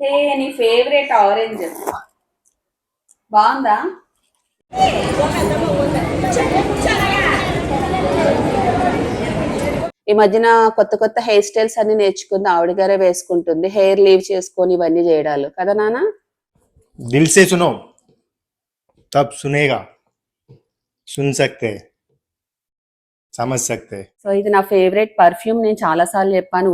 హే నీ favourite orange బాగుందా ఈ మధ్యన కొత్త కొత్త హెయిర్ స్టైల్స్ అన్ని నేర్చుకుంది ఆవిడ గారే వేసుకుంటుంది హెయిర్ లీవ్ చేసుకొని ఇవన్నీ చేయడాలు కదా నాన్న दिल से सुनो तब सुनेगा सुन सकते हैं समझ सकते हैं సో ఇది నా ఫేవరెట్ పర్ఫ్యూమ్ నేను చాలా సార్లు చెప్పాను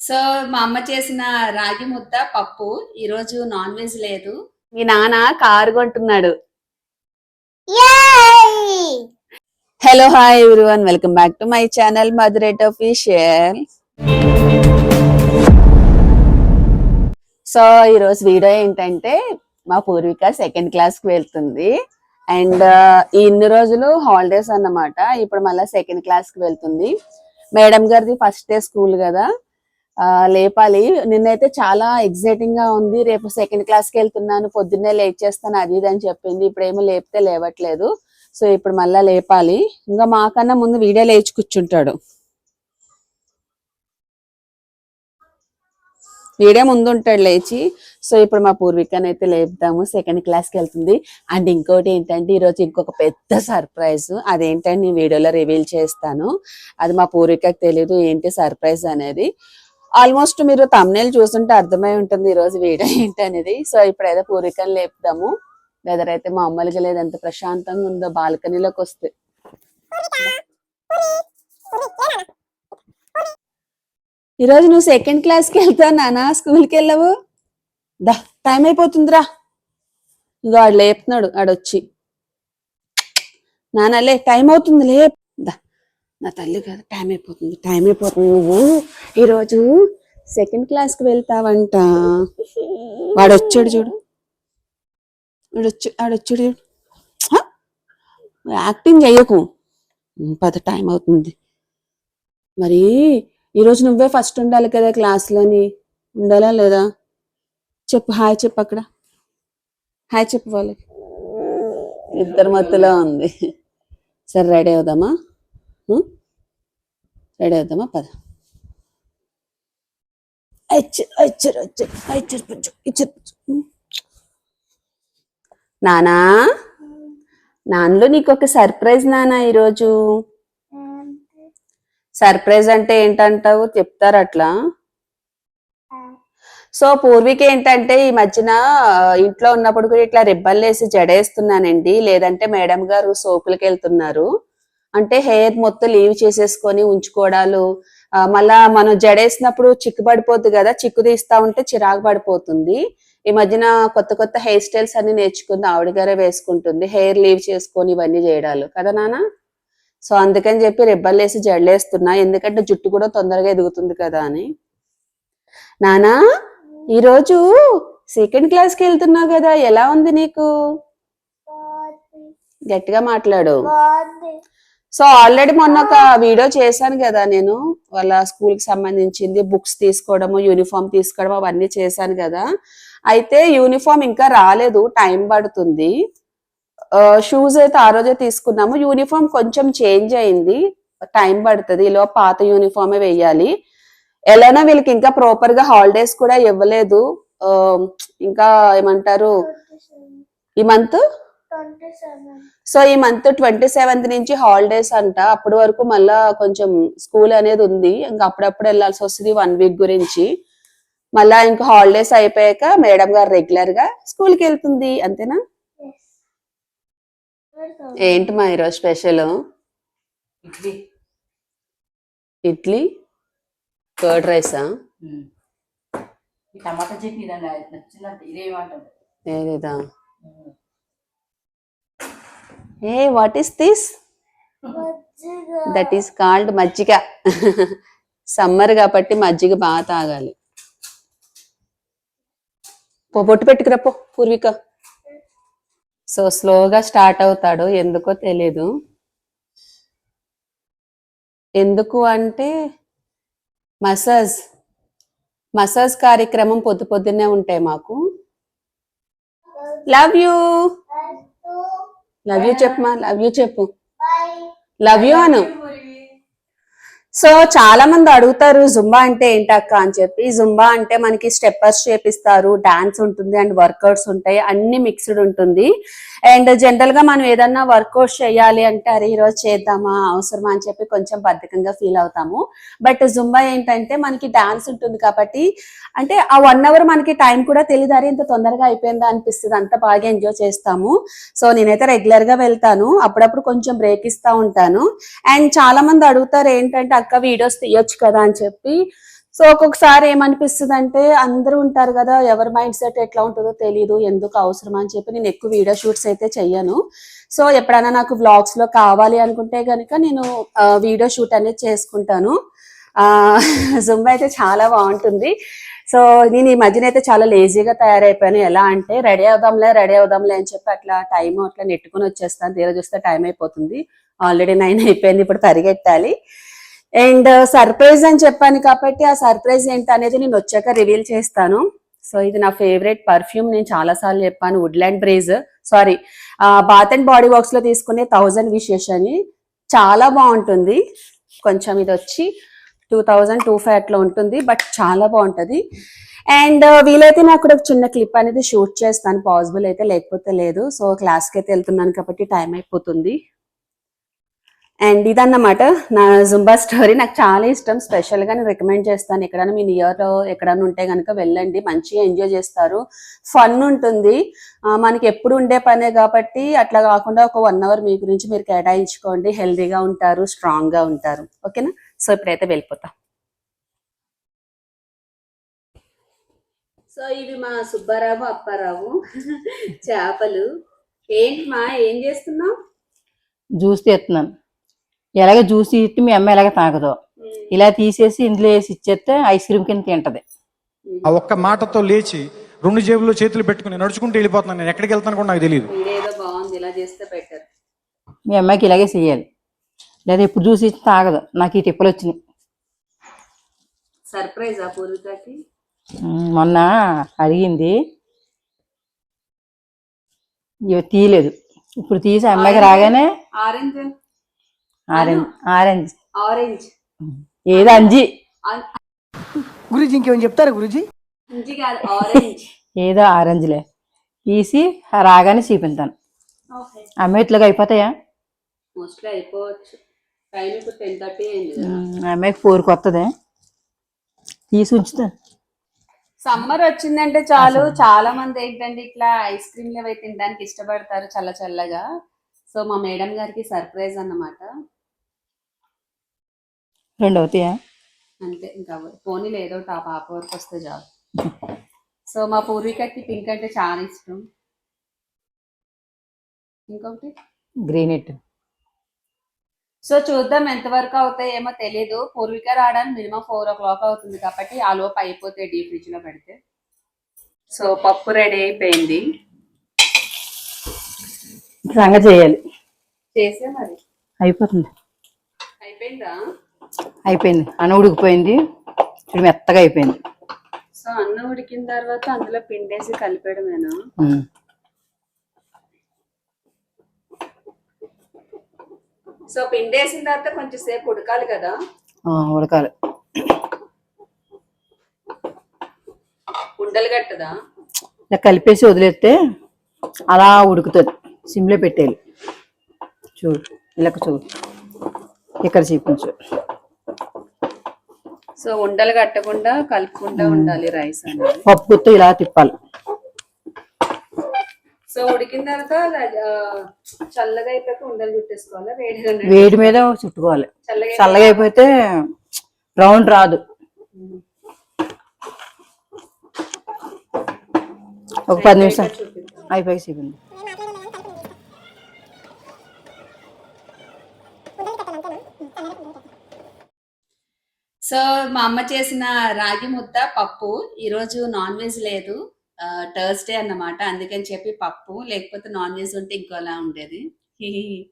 సో మా అమ్మ చేసిన రాగి ముద్ద పప్పు ఈరోజు నాన్ వెజ్ లేదు. మీ నాన్న car కొంటున్నాడు. Hello hi everyone welcome back to my channel మధురేట్ official so ఈరోజు వీడియో ఏంటంటే మా పూర్విక సెకండ్ క్లాస్కి వెళ్తుంది. అండ్ ఈ ఇన్ని రోజులు హాలిడేస్ అన్నమాట. ఇప్పుడు మళ్ళీ సెకండ్ క్లాస్కి వెళ్తుంది. మేడం గారిది ఫస్ట్ డే స్కూల్ కదా. లేపాలి. నిన్నైతే చాలా ఎగ్జైటింగ్గా ఉంది. రేపు సెకండ్ క్లాస్కి వెళ్తున్నాను. పొద్దున్నే లేట్ చేస్తాను. అది ఇది అని చెప్పింది. ఇప్పుడు ఏమో లేపితే లేవట్లేదు. సో ఇప్పుడు మళ్ళా లేపాలి. ఇంకా మాకన్నా ముందు వీడియో లేచి కూర్చుంటాడు. వీడే ముందు ఉంటాడు లేచి. సో ఇప్పుడు మా పూర్వికనైతే లేపుతాము. లేపుదాము సెకండ్ క్లాస్కి వెళ్తుంది. అండ్ ఇంకోటి ఏంటంటే ఈరోజు ఇంకొక పెద్ద సర్ప్రైజ్ అదేంటంటే నేను వీడియోలో రివీల్ చేస్తాను. అది మా పూర్వికకు తెలియదు ఏంటి సర్ప్రైజ్ అనేది? ఆల్మోస్ట్ మీరు తమ్నేలు చూస్తుంటే అర్థమై ఉంటుంది ఈరోజు వీడియో ఏంటి అనేది. సో ఇప్పుడు ఏదో పూర్వికని లేపుదాము. వెదర్ అయితే మామూలుగా లేదు. ఎంత ప్రశాంతంగా ఉందో బాల్కనీలోకి వస్తే. ఈరోజు నువ్వు సెకండ్ క్లాస్కి వెళ్తావు నానా? స్కూల్కి వెళ్ళవు? దా టైం అయిపోతుందిరా. ఇంకో ఆడు లేపుతున్నాడు. ఆడొచ్చి. నానా లే టైం అవుతుంది లే. దా. నా తల్లి కదా టైం అయిపోతుంది టైం అయిపోతుంది. నువ్వు ఈరోజు సెకండ్ క్లాస్కి వెళ్తావంట. వాడు వచ్చాడు చూడు. వాడొచ్చు వాడొచ్చాడు చూడు. యాక్టింగ్ చెయ్యకు. పద టైం అవుతుంది. మరి ఈరోజు నువ్వే ఫస్ట్ ఉండాలి కదా క్లాస్లోని ఉండాలా లేదా? చెప్పు హాయ్ చెప్పు అక్కడ. హాయ్ చెప్పు వాళ్ళకి. ఇద్దరు మత్తులో ఉంది. సరే రెడీ అవుదామా? రెడీ పద. ఇచ్చారు ఇచ్చారు ఇచ్చారు ఇచ్చారు ఇచ్చారు నానా? నాన్నలో నీకు ఒక సర్ప్రైజ్ నానా ఈరోజు? సర్ప్రైజ్ అంటే ఏంటంటావు? చెప్తారు అట్లా? సో పూర్వీకి ఏంటంటే ఈ మధ్యన ఇంట్లో ఉన్నప్పుడు కూడా ఇట్లా రిబ్బన్లు వేసి జడేస్తున్నానండి. లేదంటే మేడం గారు సోకులకి వెళ్తున్నారు అంటే హెయిర్ మొత్తం లీవ్ చేసేసుకొని ఉంచుకోవడాలు మళ్ళా మనం జడేసినప్పుడు చిక్కు పడిపోతుంది కదా చిక్కు తీస్తా ఉంటే చిరాకు పడిపోతుంది. ఈ మధ్యన కొత్త కొత్త హెయిర్ స్టైల్స్ అన్ని నేర్చుకుంది ఆవిడ గారే వేసుకుంటుంది హెయిర్ లీవ్ చేసుకొని ఇవన్నీ చేయడాలు. కదా నాన్న సో అందుకని చెప్పి రిబ్బన్లు వేసి జడలేస్తున్నా ఎందుకంటే జుట్టు కూడా తొందరగా ఎదుగుతుంది కదా అని. నానా ఈరోజు సెకండ్ క్లాస్కి వెళ్తున్నావు కదా ఎలా ఉంది నీకు? గట్టిగా మాట్లాడు. సో ఆల్రెడీ మొన్న ఒక వీడియో చేశాను కదా నేను. వాళ్ళ స్కూల్కి సంబంధించింది బుక్స్ తీసుకోవడము యూనిఫామ్ తీసుకోవడం అవన్నీ చేశాను కదా. అయితే యూనిఫామ్ ఇంకా రాలేదు టైం పడుతుంది. షూస్ అయితే ఆ రోజే తీసుకున్నాము. యూనిఫామ్ కొంచెం చేంజ్ అయింది టైం పడుతుంది. ఇలా పాత యూనిఫామే వేయాలి. ఎలానో వీళ్ళకి ఇంకా ప్రాపర్గా హాలిడేస్ కూడా ఇవ్వలేదు. ఇంకా ఏమంటారు? ఈ మంత్ సో ఈ మంత్ ట్వంటీ సెవెంత్ నుంచి హాలిడేస్ అంట. అప్పటి వరకు మళ్ళా కొంచెం స్కూల్ అనేది ఉంది. ఇంకా అప్పుడప్పుడు వెళ్ళాల్సి వస్తుంది వన్ వీక్ గురించి. మళ్ళా ఇంకా హాలిడేస్ అయిపోయాక మేడం గారు రెగ్యులర్గా స్కూల్కి వెళ్తుంది. అంతేనా? ఏంటి మా ఈరోజు స్పెషల్? ఇడ్లీ. ఇడ్లీ? కర్డ్ రైసా? టమాటా చట్నీ ఏదేదా ఏ what is this that is called majjiga. Summer కాబట్టి మజ్జిగ బాగా తాగాలి. పో బొట్టు పెట్టుకురా పో పూర్విక. సో స్లోగా స్టార్ట్ అవుతాడు ఎందుకో తెలీదు. ఎందుకు అంటే మసాజ్ మసాజ్ కార్యక్రమం పొద్దు పొద్దున్నే ఉంటాయి మాకు. లవ్ యూ లవ్ యూ చెప్పమా లవ్ యూ చెప్పు లవ్ యూ అను సో చాలా మంది అడుగుతారు జుంబా అంటే ఏంటక్క? అని చెప్పి. జుంబా అంటే మనకి స్టెప్పర్స్ చేపిస్తారు డాన్స్ ఉంటుంది అండ్ వర్కౌట్స్ ఉంటాయి అన్ని మిక్స్డ్ ఉంటుంది. అండ్ జనరల్గా మనం ఏదన్నా వర్కౌట్ చేయాలి అంటే అరే ఈరోజు చేద్దామా? అవసరమా? అని చెప్పి కొంచెం బద్ధకంగా ఫీల్ అవుతాము. బట్ జుంబా ఏంటంటే మనకి డాన్స్ ఉంటుంది కాబట్టి అంటే ఆ వన్ అవర్ మనకి టైం కూడా తెలియదు. అరే ఇంత తొందరగా అయిపోయిందా? అనిపిస్తుంది. అంత బాగా ఎంజాయ్ చేస్తాము. సో నేనైతే రెగ్యులర్గా వెళ్తాను. అప్పుడప్పుడు కొంచెం బ్రేక్ ఇస్తా ఉంటాను. అండ్ చాలా మంది అడుగుతారు ఏంటంటే అక్క వీడియోస్ తీయొచ్చు కదా? అని చెప్పి. సో ఒక్కొక్కసారి ఏమనిపిస్తుంది అంటే అందరూ ఉంటారు కదా ఎవరి మైండ్ సెట్ ఎట్లా ఉంటుందో తెలియదు ఎందుకు అవసరం అని చెప్పి నేను ఎక్కువ వీడియో షూట్స్ అయితే చెయ్యను. సో ఎప్పుడైనా నాకు వ్లాగ్స్లో కావాలి అనుకుంటే కనుక నేను వీడియో షూట్ అనేది చేసుకుంటాను. జుంబా అయితే చాలా బాగుంటుంది. సో నేను ఈ మధ్యన అయితే చాలా లేజీగా తయారైపోయాను. ఎలా అంటే రెడీ అవుదాంలే రెడీ అవుదాంలే అని చెప్పి అట్లా టైం అట్లా నెట్టుకుని వచ్చేస్తాను. తీరా చూస్తే టైం అయిపోతుంది. ఆల్రెడీ నైన్ అయిపోయింది ఇప్పుడు పరిగెట్టాలి. అండ్ సర్ప్రైజ్ uh, అని చెప్పాను కాబట్టి ఆ సర్ప్రైజ్ ఏంటి అనేది నేను వచ్చాక రివీల్ చేస్తాను. సో ఇది నా ఫేవరెట్ పర్ఫ్యూమ్ నేను చాలా సార్లు చెప్పాను వుడ్లాండ్ బ్రేజ్ సారీ బాత్ అండ్ బాడీ వర్క్స్లో తీసుకునే థౌజండ్ విషెస్ అని. చాలా బాగుంటుంది. కొంచెం ఇది వచ్చి టూ థౌజండ్ టూ ఫైవ్ అట్లా ఉంటుంది బట్ చాలా బాగుంటుంది. అండ్ uh, వీలైతే నాకు కూడా ఒక చిన్న క్లిప్ అనేది షూట్ చేస్తాను పాసిబుల్ అయితే లేకపోతే లేదు. సో క్లాస్కి అయితే వెళ్తున్నాను కాబట్టి టైం అయిపోతుంది. అండ్ ఇదన్నమాట నా జుంబా స్టోరీ నాకు చాలా ఇష్టం. స్పెషల్గా నేను రికమెండ్ చేస్తాను. ఎక్కడైనా మీ నియర్ ఎక్కడైనా ఉంటే కనుక వెళ్ళండి. మంచిగా ఎంజాయ్ చేస్తారు. ఫన్ ఉంటుంది. మనకి ఎప్పుడు ఉండే పనే కాబట్టి అట్లా కాకుండా ఒక వన్ అవర్ మీ గురించి మీరు కేటాయించుకోండి. హెల్దీగా ఉంటారు స్ట్రాంగ్గా ఉంటారు ఓకేనా సో ఇప్పుడైతే వెళ్ళిపోతాం. సో ఇవి మా సుబ్బారావు అప్పారావు చేపలు. ఏంటి మా ఏం చేస్తున్నావు? జ్యూస్ తీస్తున్నాను ఎలాగ జ్యూస్ ఇట్టి మీ అమ్మ ఎలాగ తాగదు. ఇలా తీసేసి ఇందులో వేసి ఇచ్చేస్తే ఐస్ క్రీమ్ కింద తింటది. ఆ ఒక్క మాటతో లేచి రెండు జేబుల్లో చేతులు పెట్టుకుని నడుచుకుంటూ వెళ్ళిపోతున్నాను నేను. ఎక్కడికి వెళ్తాను కూడా నాకు తెలియదు వీడేదో బాగుంది. ఇలా చేస్తే బెటర్ మీ అమ్మాయికి ఇలాగే చెయ్యాలి లేదా ఎప్పుడు జ్యూస్ ఇచ్చి తాగదు. నాకు ఈ టిప్పలు వచ్చినాయి. సర్ప్రైజ్ ఆ పూర్వికకి? ఉమ్, మొన్న అడిగింది. ఇవి తీయలేదు. ఇప్పుడు తీసి అమ్మాయికి రాగానే ఆరెంజ్ ఆరెంజ్ ఆరెంజ్. ఆరెంజ్. ఏదో అంజి? గురుజీ ఇంకేమైనా చెప్తారా గురుజీ? ఇంజి కాదు ఆరెంజ్. ఏదో ఆరెంజ్లే. తీసి రాగానే చూపించాను అమ్మాయి ఇట్లాగా అయిపోతాయా? మోస్ట్లీ అయిపోవచ్చు. టైం ఇప్పుడు టెన్ థర్టీ అమ్మాయికి ఫోర్కి వస్తుంది తీసి ఉంచుతాను సమ్మర్ వచ్చిందంటే చాలు. చాలా మంది ఏంటంటే ఇట్లా ఐస్ క్రీమ్లు అవి తినడానికి ఇష్టపడతారు చల్ల చల్లగా. సో మా మేడం గారికి సర్ప్రైజ్ అన్నమాట. రెండు అవుతాయా అంతే ఇంకా పోనీ ఒకటి ఆ పాప వరకు వస్తే చాలు. సో మా పూర్వీకకి పింక్ అంటే చాలా ఇష్టం. ఇంకొకటి? గ్రీన్ ఇట్ సో చూద్దాం ఎంతవరకు అవుతాయి ఏమో తెలియదు పూర్విక రావడానికి మినిమం ఫోర్ ఓ క్లాక్ అవుతుంది కాబట్టి ఆ లోపు అయిపోతే డీ ఫ్రిడ్జ్లో పెడితే. సో పప్పు రెడీ అయిపోయింది. సంగతి చేయాలి. చేసే మరి. అయిపోతుంది. అయిపోయిందా? అయిపోయింది. అన్న ఉడికిపోయింది. ఇప్పుడు మెత్తగా అయిపోయింది. సో అన్నం ఉడికిన తర్వాత అందులో పిండేసి కలిపేయడమేనా. సో పిండేసిన తర్వాత కొంచెం సేపు ఉడకాలి కదా? ఉడకాలి. ఉండలు కట్టదా? ఇలా కలిపేసి వదిలేస్తే అలా ఉడుకుతుంది. సిమ్లో పెట్టేయాలి. చూడు ఇలా చూడు. ఇక్కడ చూపించు. సో ఉండలు కట్టకుండా కలుపుకుంటా ఉండాలి రైస్ అనేది. పప్పు గుత్త ఇలా తిప్పాలి. సో ఉడికిన తర్వాత చల్లగా అయిపోయాక ఉండలు చుట్టేసుకోవాలా? వేడిగా ఉన్నట్టు? వేడి మీద చుట్టుకోవాలి. చల్లగా చల్లగా అయిపోతే రౌండ్ రాదు. ఒక పది నిమిషాలు. చూపిద్దాం. అయిపోయి చూపింది. సో మా అమ్మ చేసిన రాగి ముద్ద పప్పు ఈరోజు నాన్ వెజ్ లేదు. థర్స్డే అన్నమాట. అందుకని చెప్పి పప్పు లేకపోతే నాన్ వెజ్ ఉంటే ఇంకోలా ఉండేది.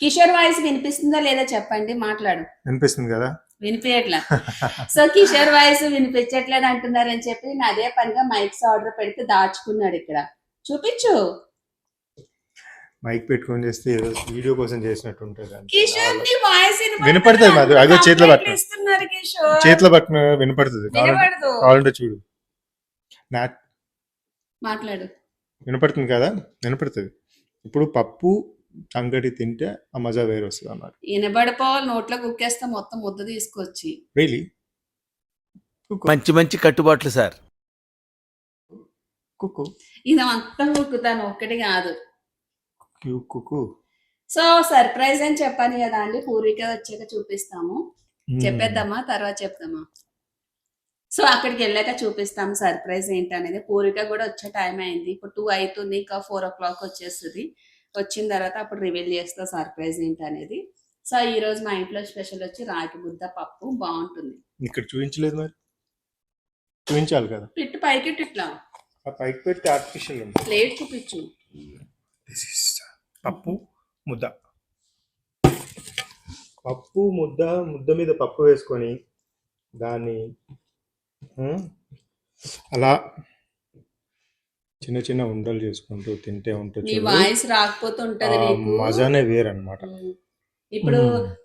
కిషోర్ వాయిస్ వినిపిస్తుందా లేదా చెప్పండి మాట్లాడు. వినిపిస్తుంది కదా? వినిపించట్లా సో కిషోర్ వాయిస్ వినిపించట్లేదు అంటున్నారని చెప్పి నేను అదే పనిగా మైక్స్ ఆర్డర్ పెడితే దాచుకున్నాడు ఇక్కడ. చూపించు. మైక్ పెట్టుకొని చేస్తే ఏదో వీడియో కోసం చేసినట్టు ఉంటుంది వినపడుతుంది? మాధు. అదో చేతిలో పట్టు. చేతిలో పట్టుకున్న వినపడుతుంది. కావాలంటే చూడు. నా మాట్లాడు. వినపడుతుంది కదా? వినపడుతుంది. ఇప్పుడు పప్పు సంగటి తింటే ఆ మజా వేరు వస్తుంది అన్నమాట వినబడిపోవాలి నోట్లో కుక్కేస్తే మొత్తం ముద్ద తీసుకొచ్చి. రియలీ మంచి మంచి కట్టుబాట్లు సార్. కుక్కు. ఇది మొత్తం కుక్కుతాను ఒక్కటి కాదు. క్యూ కుక్కు సో సర్ప్రైజ్ అని చెప్పాను కదా అండి. పూర్విక వచ్చాక చూపిస్తాము. చెప్పేద్దామా? తర్వాత చెప్దామా? సో అక్కడికి వెళ్ళాక చూపిస్తాం సర్ప్రైజ్ ఏంటి అనేది పూర్విక కూడా వచ్చే టైం అయింది. ఇప్పుడు టూ అవుతుంది ఇంకా ఫోర్ ఓ క్లాక్ వచ్చేస్తుంది. వచ్చిన తర్వాత అప్పుడు రివీల్ చేస్తా సర్ప్రైజ్ ఏంటి అనేది సో ఈ రోజు మా ఇంట్లో స్పెషల్ వచ్చి రాగి ముద్ద పప్పు బాగుంటుంది. ఇక్కడ చూపించలేదు మరి. చూపించాలి కదా. పిట్టు పైకి ఇట్లా. పైకి పెట్టి ఆర్టిఫిషియల్ ప్లేట్ చూపించు. పప్పు ముద్ద పప్పు ముద్ద ముద్ద మీద పప్పు వేసుకొని దాన్ని అలా చిన్న చిన్న ఉండలు చేసుకుంటూ తింటే ఉంటుంది. వాయిస్ రాకపోతే ఆ ఉంటది నీకు మజానే వేరన్నమాట ఉమ్. ఇప్పుడు.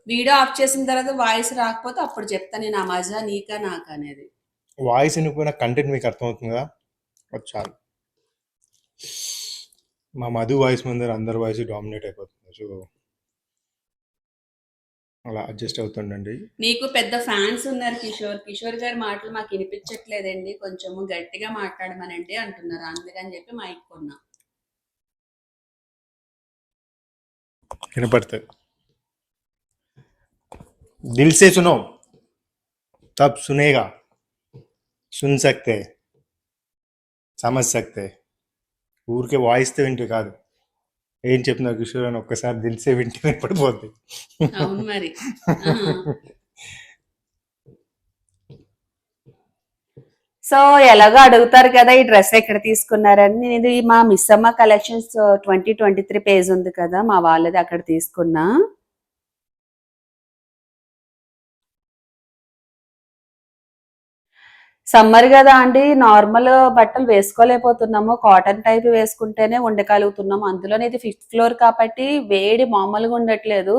వీడియో ఆఫ్ చేసిన తర్వాత వాయిస్ రాకపోతే అప్పుడు చెప్తా నేను ఆ మజా నీకా నాకా అనేది వాయిస్ వినిపోయిన కంటెంట్ మీకు అర్థమవుతుంది కదా చాలు మా మధు వాయిస్ ముందర అందరి వాయిస్ డామినేట్ అయిపోతుంది. సో అలా అడ్జస్ట్ అవుతుండండి. నీకు పెద్ద ఫ్యాన్స్ ఉన్నారు కిషోర్. కిషోర్ గారి మాటలు మాకు వినిపించట్లేదండి. కొంచెము గట్టిగా మాట్లాడమనండి అంటున్నారు. అందుకని చెప్పి మైక్ కొన్నా. వినపడుతుంది. దిల్సే సునో. తప్ సునేగా. సున్ సక్తే. సమజ్ సక్తే. ఊరికే వాయిస్తే వింటే కాదు. ఏం చెప్పినా కిషోర్ అని ఒక్కసారి దిల్సే వింటే వినపడిపోద్ది. అవును మరి. సో ఎలాగో అడుగుతారు కదా ఈ డ్రెస్ ఎక్కడ తీసుకున్నారని. నేను ఇది మా మిస్ అమ్మ collections twenty twenty three page ఉంది కదా మా వాళ్ళది అక్కడ తీసుకున్నా. సమ్మర్ కదా అండి నార్మల్ బట్టలు వేసుకోలేకపోతున్నాము. కాటన్ టైప్ వేసుకుంటేనే ఉండగలుగుతున్నాము. అందులోనే ఇది ఫిఫ్త్ ఫ్లోర్ కాబట్టి వేడి మామూలుగా ఉండట్లేదు.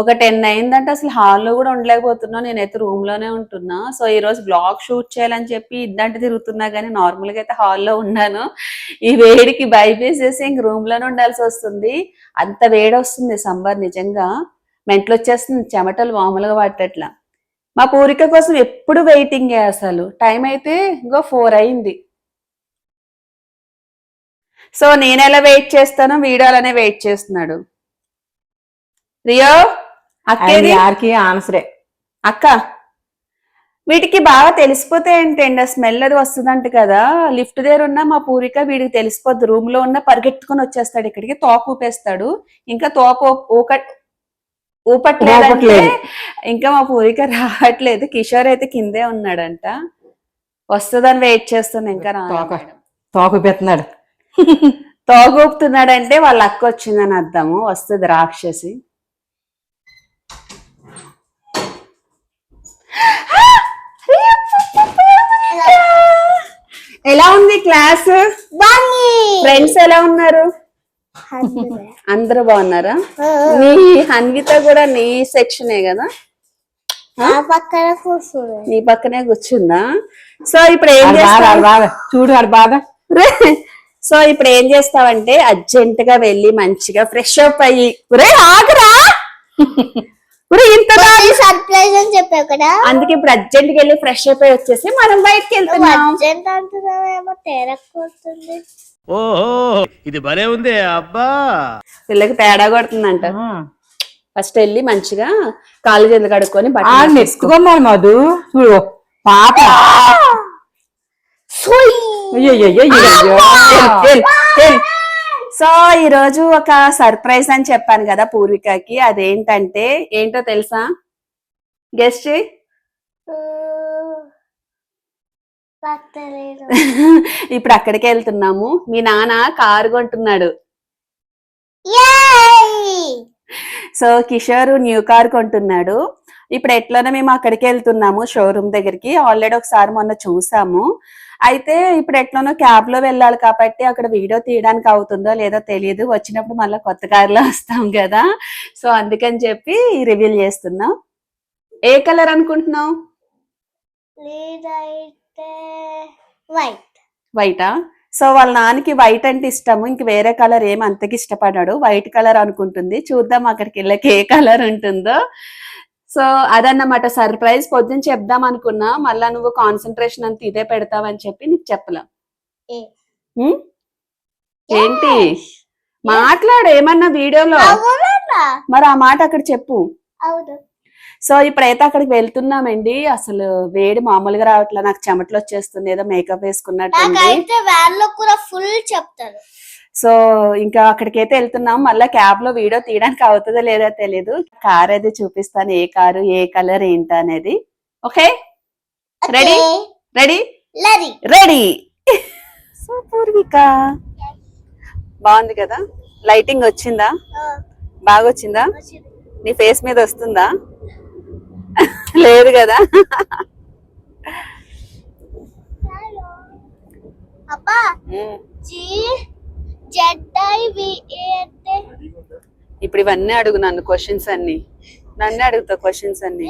ఒక టెన్ అయిందంటే అసలు హాల్లో కూడా ఉండలేకపోతున్నా నేనైతే రూమ్లోనే ఉంటున్నా. సో ఈ రోజు బ్లాగ్ షూట్ చేయాలని చెప్పి ఇద్దంటే తిరుగుతున్నా కానీ నార్మల్గా అయితే హాల్లో ఉన్నాను. ఈ వేడికి భయపేసేసి ఇంక రూమ్లోనే ఉండాల్సి వస్తుంది. అంత వేడి వస్తుంది సమ్మర్ నిజంగా. మెంట్లు వచ్చేస్తుంది చెమటలు మామూలుగా పట్టట్లా మా పూరిక కోసం ఎప్పుడు వెయిటింగ్ అసలు? టైం అయితే ఇంకో ఫోర్ అయింది. సో నేను ఎలా వెయిట్ చేస్తానో వీడియో అలానే వెయిట్ చేస్తున్నాడు. రియో అక్కేది ఆన్సరే అక్క వీటికి బాగా తెలిసిపోతే ఏంటండి? ఆ స్మెల్ అది వస్తుందంట కదా. లిఫ్ట్ దగ్గర ఉన్న మా పూరిక వీడికి తెలిసిపోద్ది. రూమ్లో ఉన్న పరిగెత్తుకొని వచ్చేస్తాడు ఇక్కడికి. తోక ఊపేస్తాడు. ఇంకా తోక ఊ- ఊక ఊపట్లేదు. ఇంకా మా పూరిక రావట్లేదు. కిషోర్ అయితే కిందే ఉన్నాడంట. వస్తుందని వెయిట్ చేస్తున్నా ఇంకా తోక. పెడుతున్నాడు తోక ఊపుతున్నాడంటే వాళ్ళ అక్క వచ్చిందని అర్థము. వస్తుంది రాక్షసి. ఎలా ఉంది క్లాస్? ఫ్రెండ్స్ ఎలా ఉన్నారు? అందరూ బాగున్నారా? నీ హన్విత కూడా నీ సెక్షనే కదా? పక్కన కూర్చుంది. నీ పక్కనే కూర్చుందా? సో ఇప్పుడు ఏం చూడు బాధ. సో ఇప్పుడు ఏం చేస్తావంటే అర్జెంట్గా వెళ్ళి మంచిగా ఫ్రెష్ అప్ అయ్యి ఒరే ఆగరా! ఒరే ఇంత సర్ప్రైజ్ అని చెప్పావు కదా. అందుకే ఇప్పుడు అర్జెంట్గా వెళ్ళి ఫ్రెష్ అప్ అయ్యి వచ్చేసి మనం బయటకి వెళ్తున్నాం. అర్జెంట్ అంటున్నావేమో తేడా కొడుతుంది ఓహో ఇది భలే ఉంది అబ్బా. పిల్లకి తేడా కొడుతుందంట. ఫస్ట్ వెళ్ళి మంచిగా కాళ్ళు చేతులు కడుక్కొని. ఎత్తుకోమని మధు. చూడు పాప. సో ఈ రోజు ఒక సర్ప్రైజ్ అని చెప్పాను కదా పూర్వికకి. అదేంటంటే ఏంటో తెలుసా? గెస్ట్ ఇప్పుడు అక్కడికి వెళ్తున్నాము. మీ నాన్న కారు కొంటున్నాడు. సో కిషోర్ న్యూ కార్ కొంటున్నాడు. ఇప్పుడు ఎట్లనో మేము అక్కడికి వెళ్తున్నాము షోరూమ్ దగ్గరికి. ఆల్రెడీ ఒకసారి మొన్న చూసాము. అయితే ఇప్పుడు ఎట్లనో క్యాబ్లో వెళ్ళాలి కాబట్టి అక్కడ వీడియో తీయడానికి అవుతుందో లేదో తెలియదు. వచ్చినప్పుడు మళ్ళీ కొత్త కార్లో వస్తాం కదా. సో అందుకని చెప్పి రివీల్ చేస్తున్నాం. ఏ కలర్ అనుకుంటున్నావు? లేదైతే వైట్. వైటా? సో వాళ్ళ నాన్నకి వైట్ అంటే ఇష్టము ఇంక వేరే కలర్ ఏం అంతకి ఇష్టపడాడు. వైట్ కలర్ అనుకుంటుంది. చూద్దాం అక్కడికి వెళ్ళకి ఏ కలర్ ఉంటుందో. సో అదన్నమాట సర్ప్రైజ్. పొద్దున్న చెప్దాం అనుకున్నా మళ్ళా నువ్వు కాన్సన్ట్రేషన్ అంత ఇదే పెడతావని చెప్పి నీకు చెప్పలా? ఏంటి? మాట్లాడు ఏమన్నా వీడియోలో. మరి ఆ మాట అక్కడ చెప్పు. అవును. సో ఇప్పుడైతే అక్కడికి వెళ్తున్నామండి. అసలు వేడి మామూలుగా రావట్లే నాకు చెమటలు వచ్చేస్తుంది ఏదో మేకప్లో కూడా ఫుల్ చెప్తారు. సో ఇంకా అక్కడికైతే వెళ్తున్నాం. మళ్ళీ క్యాబ్లో వీడియో తీయడానికి అవుతుందో లేదో తెలియదు కార్ అయితే చూపిస్తాను ఏ కారు ఏ కలర్ ఏంటి అనేది. ఓకే? రెడీ లరి రెడీ సో పూర్విక బాగుంది కదా? లైటింగ్ వచ్చిందా? బాగా వచ్చిందా. నీ ఫేస్ మీద వస్తుందా? లేదు కదా. ఇప్పుడు ఇవన్నీ అడుగు నన్ను క్వశ్చన్స్ అన్ని. నన్నే అడుగుతా క్వశ్చన్స్ అన్ని.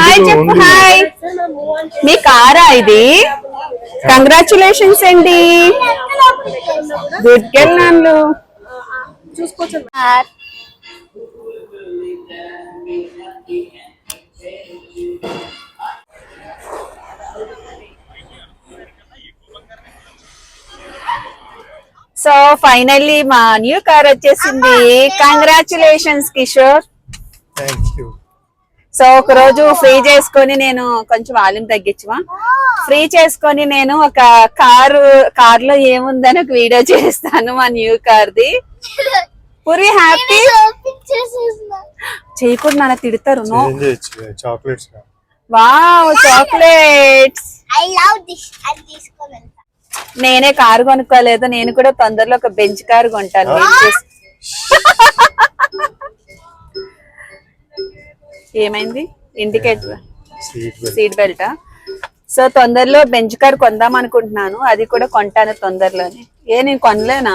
హాయ్ చెప్పు? హాయ్ మీ కారా ఇది? కంగ్రాచులేషన్స్ అండి. గుడ్ చూసుకోవచ్చు. సో ఫైనల్లీ మా న్యూ కార్ వచ్చేసింది. Congratulations Kishore thank you so ఒక రోజు ఫ్రీ చేసుకొని నేను కొంచెం వాల్యూమ్ తగ్గించవా ఫ్రీ చేసుకొని నేను ఒక కారు కార్లో ఏముందని ఒక వీడియో చేస్తాను మా న్యూ కార్ ది పూరి హ్యాపీ చేయకూడదు నాన్న తిడతారు chocolates wow chocolates I love this అది తీసుకొని వెళ్తా. నేనే కారు కొనుక్కోలేదు నేను కూడా తొందరలో ఒక బెంచ్ కారు కొంటాను. ఏమైంది? ఇండికేటర్ సీట్ బెల్ట్ సీట్ బెల్టా సో తొందరలో బెంచ్ కార్ కొందాం అనుకుంటున్నాను. అది కూడా కొంటాను తొందరలోనే. ఏ నేను కొనలేనా?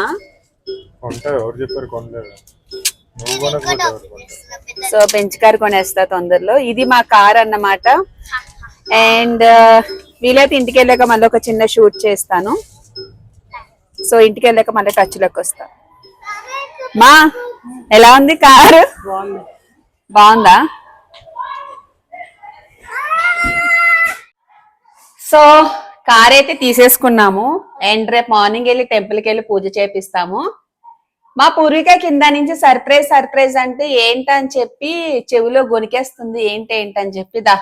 సో బెంచ్ కార్ కొనేస్తా తొందరలో. ఇది మా కార్ అన్నమాట. అండ్ వీలైతే ఇంటికి వెళ్ళాక మళ్ళీ ఒక చిన్న షూట్ చేస్తాను. సో ఇంటికి వెళ్ళాక మళ్ళీ టచ్లోకి వస్తా. మా ఎలా ఉంది కారు? బాగుందా? సో కార్ అయితే తీసేసుకున్నాము. అండ్ రేపు మార్నింగ్ వెళ్ళి టెంపుల్కి వెళ్ళి పూజ చేపిస్తాము. మా పూర్విక కింద నుంచి సర్ప్రైజ్ సర్ప్రైజ్ అంటే ఏంటని చెప్పి చెవిలో గొనికేస్తుంది ఏంటి ఏంటని చెప్పి దా.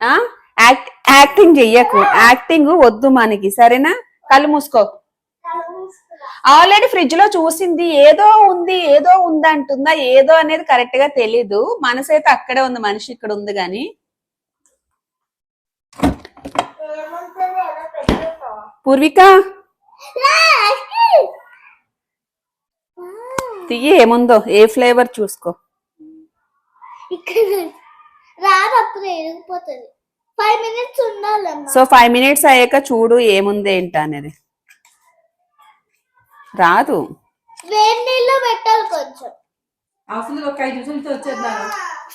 ఆ? యాక్టింగ్ చెయ్యకు. యాక్టింగ్ వద్దు మనకి. సరేనా? కళ్ళు మూసుకో. ఆల్రెడీ ఫ్రిడ్జ్లో చూసింది. ఏదో ఉంది ఏదో ఉందంటుందా ఏదో అనేది కరెక్ట్గా తెలీదు. మనసు అయితే అక్కడే ఉంది మనిషి ఇక్కడ ఉంది గాని. పూర్విక? తియ్యి ఏముందో? ఏ ఫ్లేవర్ చూసుకో? సో ఫైవ్ మినిట్స్ అయ్యాక చూడు ఏముంది ఏంటి అనేది. రాదు.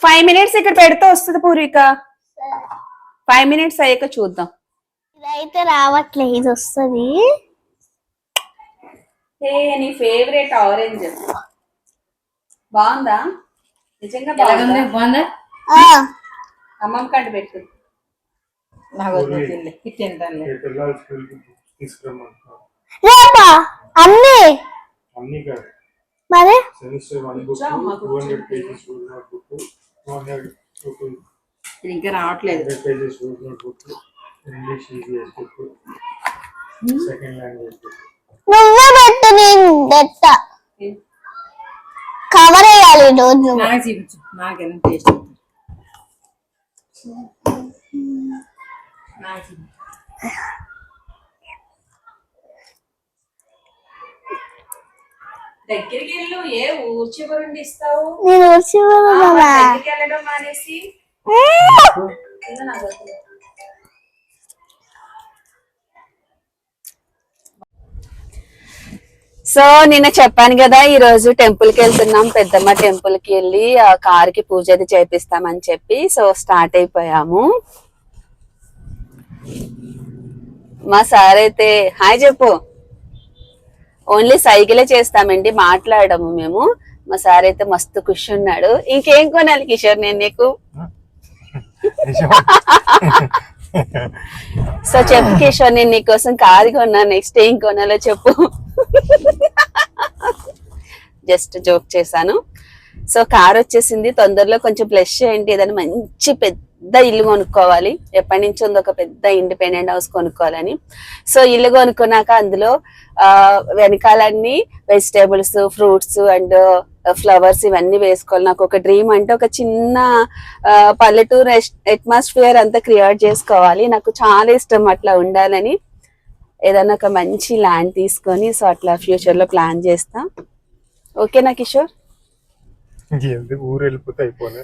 ఫైవ్ మినిట్స్ ఇక్కడ పెడితే వస్తుంది పూర్విక. ఫైవ్ మినిట్స్ అయ్యాక చూద్దాం. ఇదైతే రావట్లే ఇది వస్తుంది. ఏ నీ ఫేవరెట్ ఆరెంజ్ బాగుందా? నిజంగా బాగుందా? అమ్మమ్మ పెట్టు. నాకు వద్దు రేపా అన్నీ. అన్నీ కాదు. మరి? సెమిస్టర్ బుక్ పేజెస్ బుక్ ఇది ఇంకా రావట్లేదు. Hundred pages rule notebook English EVS book second language book నువ్వే పెట్టు నేను పెట్ట కవర్ వేయాలి రోజు. నాకు చూపించు నాకు ఎంత టేస్ట్ దగ్గరికి వెళ్ళు ఏ ఊరు చివరుండి ఇస్తావు? నేను దగ్గరికి వెళ్ళడం మానేసి. సో నిన్న చెప్పాను కదా ఈ రోజు టెంపుల్కి వెళ్తున్నాం. పెద్దమ్మ టెంపుల్కి వెళ్ళి ఆ కార్కి పూజ అది చేపిస్తామని చెప్పి సో స్టార్ట్ అయిపోయాము. మా సార్ అయితే హాయ్ చెప్పు. ఓన్లీ సైకిలే చేస్తామండి మాట్లాడము మేము. మా సార్ అయితే మస్తు ఖుషి ఉన్నాడు. ఇంకేం కొనాలి కిషోర్ నేను నీకు? సో చెప్పు కిషోర్ నేను నీకోసం కారు కొన్నా నెక్స్ట్ ఏం కొనాలో చెప్పు. జస్ట్ జోక్ చేశాను. సో కార్ వచ్చేసింది. తొందరలో కొంచెం ప్లస్ చేయండి. ఏదైనా మంచి పెద్ద ఇల్లు కొనుక్కోవాలి. ఎప్పటి నుంచి ఉంది ఒక పెద్ద ఇండిపెండెంట్ హౌస్ కొనుక్కోవాలని. సో ఇల్లు కొనుక్కున్నాక అందులో వెనకాలన్నీ వెజిటేబుల్స్ ఫ్రూట్స్ అండ్ ఫ్లవర్స్ ఇవన్నీ వేసుకోవాలి. నాకు ఒక డ్రీమ్ అంటే ఒక చిన్న పల్లెటూరు అట్మాస్ఫియర్ అంతా క్రియేట్ చేసుకోవాలి. నాకు చాలా ఇష్టం అట్లా ఉండాలని. ఏదైనా ఒక మంచి ల్యాండ్ తీసుకొని సో అట్లా ఫ్యూచర్లో ప్లాన్ చేస్తా. ఓకేనా కిషోర్? ఊరు వెళ్ళిపోతే అయిపోలే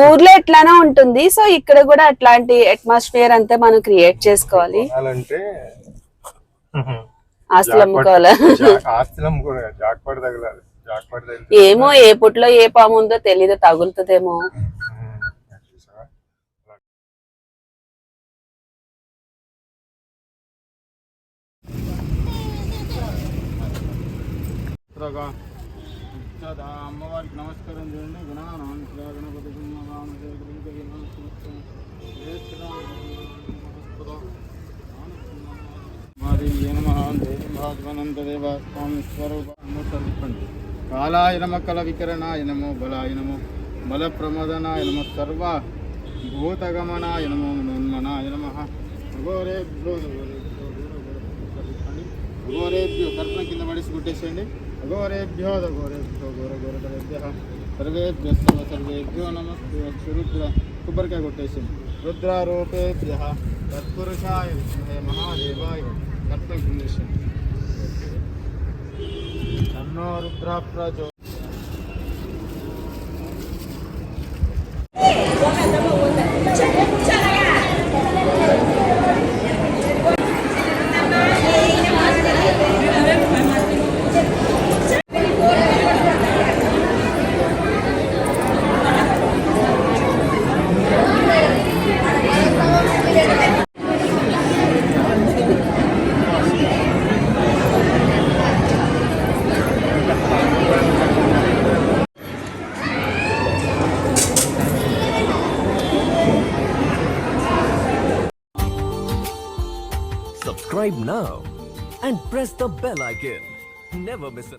ఊర్లో ఎట్లానే ఉంటుంది. సో ఇక్కడ కూడా అట్లాంటి అట్మాస్ఫియర్ అంతా మనం క్రియేట్ చేసుకోవాలి. అలాంటే ఆస్తులు అమ్ముకోవాలా? ఆస్తులం జాక్పాటు తగలాలి. ఏమో ఏ పుట్లో ఏ పాము ఉందో తెలీదు తగులుతుందేమో? చిత్రగా అమ్మవారికి నమస్కారం చేయండి. గుణానం శ్రీ గణపతి మాది దేవ స్వామి స్వరూపము సర్పండి కాలాయ నమ కల వికరణాయ నమో బలాయ నమో బల ప్రమదనాయ నమ సర్వ భూతగమనాయ నమో మృన్మనాయ నమ. అఘోరేభ్యో అఘోరేభ్యో కర్పణ కింద పడేసి కొట్టేసేయండి. घोरेभ्यो घोरेभ्यो घोरघोरभ्यः सर्वेभ्यः सर्वेभ्यो नमस्ते रुद्र कुबर्ककोटेशं रुद्रारूपेभ्यः तत्पुरुषाय विद्महे महादेवाय तत्त्वगुणेशं तन्नो रुद्रप्रचो Subscribe now and press the bell icon. Never miss an